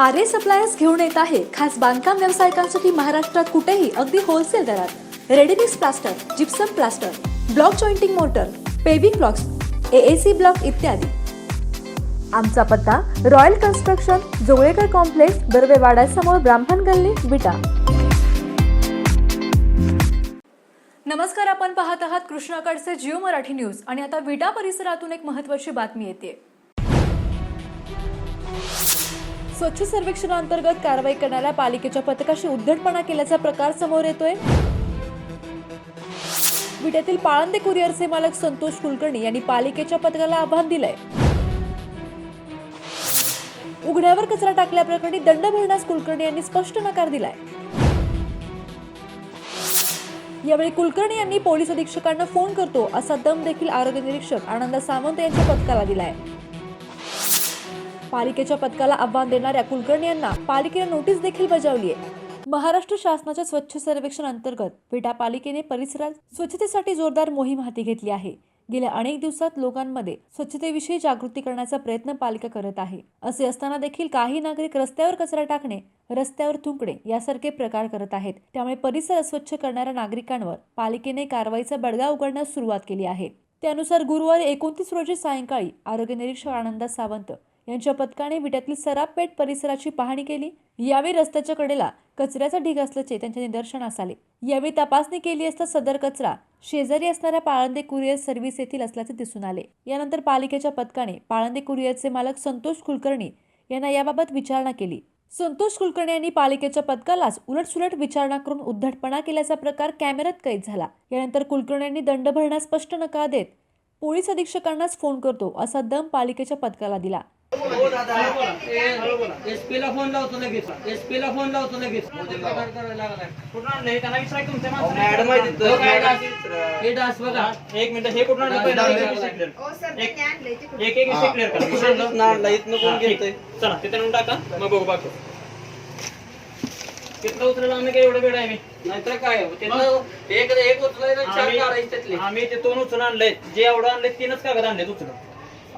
आरे suppliers घेऊन येत आहे खास बांधकाम व्यावसायिकांसाठी महाराष्ट्रात कुठेही अगदी होलसेल दरात. Readymix plaster gypsum plaster block jointing motor paving blocks AAC block इत्यादी. आमचा पत्ता रॉयल कन्स्ट्रक्शन जोगळेकर कॉम्प्लेक्स दरवेवाड्यासमोर ब्राह्मण गल्ली विटा. नमस्कार आपण पाहत आहात कृष्णाकडचे जिओ मराठी न्यूज आणि आता विटा परिसरातून एक महत्वाची बातमी येते. स्वच्छ सर्वेक्षणाअंतर्गत कारवाई करणाऱ्या पालिकेच्या पथकाशी उद्धटपणा केल्याचा प्रकार समोर येतोय. विट्यातील पाळंदे कुरिअरचे मालक संतोष कुलकर्णी यांनी पालिकेच्या पथकाला आव्हान दिलंय. उघड्यावर कचरा टाकल्याप्रकरणी दंड भरण्यास कुलकर्णी यांनी स्पष्ट नकार दिलाय. यावेळी कुलकर्णी यांनी पोलीस अधीक्षकांना फोन करतो असा दम देखील आरोग्य निरीक्षक आनंद सावंत यांच्या पथकाला दिलाय. पालिकेच्या पथकाला आव्हान देणाऱ्या कुलकर्णी यांना पालिकेने नोटीस देखील बजावली आहे. महाराष्ट्र शासनाच्या स्वच्छ सर्वेक्षण अंतर्गत विटा पालिकेने परिसरात स्वच्छतेसाठी जोरदार मोहीम हाती घेतली आहे. गेल्या अनेक दिवसात लोकांमध्ये स्वच्छतेविषयी जागृती करण्याचा प्रयत्न पालिका करत आहे. असे असताना देखील काही नागरिक रस्त्यावर कचरा टाकणे रस्त्यावर थुंकणे यासारखे प्रकार करत आहेत. त्यामुळे परिसर अस्वच्छ करणाऱ्या नागरिकांवर पालिकेने कारवाईचा बडगा उघडण्यास सुरुवात केली आहे. त्यानुसार गुरुवारी एकोणतीस रोजी सायंकाळी आरोग्य निरीक्षक आनंदा सावंत यांच्या पथकाने विट्यातील सराबपेठ परिसराची पाहणी केली. यावेळी रस्त्याच्या कडेला कचऱ्याचा ढीग असल्याचे त्यांच्या निदर्शनास आले. यावेळी तपासणी केली असता सदर कचरा शेजारी असणाऱ्या पाळंदे कुरिअर सर्व्हिस येथील असल्याचे दिसून आले. यानंतर पालिकेच्या पथकाने पाळंदे कुरिअरचे मालक संतोष कुलकर्णी यांना याबाबत विचारणा केली. संतोष कुलकर्णी यांनी पालिकेच्या पथकालाच उलटसुलट विचारणा करून उद्धटपणा केल्याचा प्रकार कॅमेऱ्यात कैद झाला. यानंतर कुलकर्णी यांनी दंड भरण्यास स्पष्ट नकार देत पोलीस अधीक्षकांनाच फोन करतो असा दम पालिकेच्या पथकाला दिला. एसपी ला फोन लावतो लगेच. एसपी ला फोन लावतो लगेच. हो. डास? बघा. एक मिनिट हे कुठून एक एक- विषय क्लिअर करा. तिथे नेऊन टाका. मग बघू बाकी. तिथलं उतरलं आम्ही काय एवढं वेळ आहे? मी नाहीतर काय हो, एक एक उचलायचं चार आम्ही- तिथून उचलून आणलंय. जे एवढं आणलंय तीनच कागद आणले उचलून.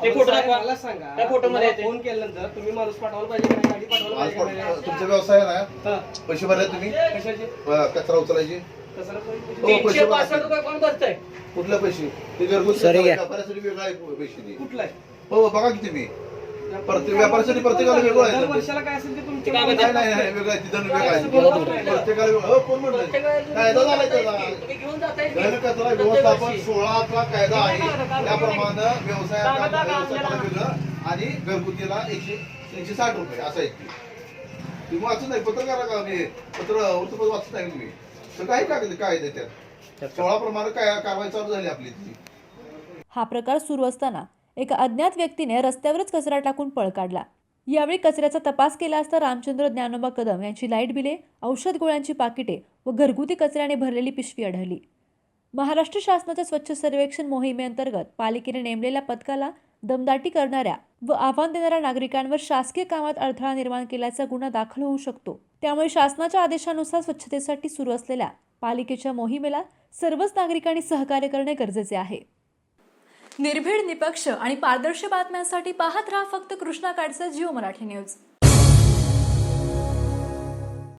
ते फोटो दाखवा. मला सांगा त्या फोटो मध्ये येते. फोन केल्यानंतर तुम्ही माणूस पाठवायला पाहिजे का? नाही गाडी पाठवायला आज पाहिजे का? तुमचा व्यवसाय आहे ना? हा. पैसे भरले तुम्ही? कशाचे? अ, कचरा उचलायचे? पैसे? हो, पैसे तीनशे भरा. पासष्ट रुपये कोण बसतंय कुठले पैसे? ते घरगुती सॉरी वेगळा पैसे. कुठला आहे? हो बघा की तुम्ही. प्रत्येक व्यापाऱ्यासाठी प्रत्येकाला वेगळं आहे. दर ना ते. वर्षाला काय असेल ते तुमचे ते कागद नाही नाही नाही, वेगळं आहे तिथं वेगळं आहे. बरोबर. प्रत्येकाला वेगळं. हो कोण म्हणलं कायदा झालाय त्याचा. तुम्ही घेऊन जाताय की? घन कचरा प्रत्येक व्यवस्थापन कायदा आहे. त्याप्रमाणे व्यवसायाला व्यवसायाला वेगळं आणि घरगुतीला एकशे एकशे साठ रुपये असं आहे ते. तुम्ही वाचून नाही पत्रकारा का? मी पत्र वृत्तपत्र वाचत नाही तुम्ही तर काही काय काय आहे त्याच्यात? सोळा प्रमाणे काय कारवाई चालू झाली आपली ती. हा प्रकार सुरू असताना एका अज्ञात व्यक्तीने रस्त्यावरच कचरा टाकून पळ काढला. यावेळी कचऱ्याचा तपास केला असता रामचंद्र ज्ञानोबा कदम यांची लाइट बिले औषध गोळ्यांची पाकिटे व घरगुती कचऱ्याने भरलेली पिशवी आढळली. महाराष्ट्र शासनाच्या स्वच्छ सर्वेक्षण मोहिमेअंतर्गत पालिकेने नेमलेल्या पथकाला दमदाटी करणाऱ्या व आव्हान देणाऱ्या नागरिकांवर शासकीय कामात अडथळा निर्माण केल्याचा गुन्हा दाखल होऊ शकतो. त्यामुळे शासनाच्या आदेशानुसार स्वच्छतेसाठी सुरू असलेल्या पालिकेच्या मोहिमेला सर्वच नागरिकांनी सहकार्य करणे गरजेचे आहे. निर्भीड निपक्ष आणि पारदर्शी बातम्यांसाठी पाहत राहा फक्त कृष्णा काडचा जिओ मराठी न्यूज.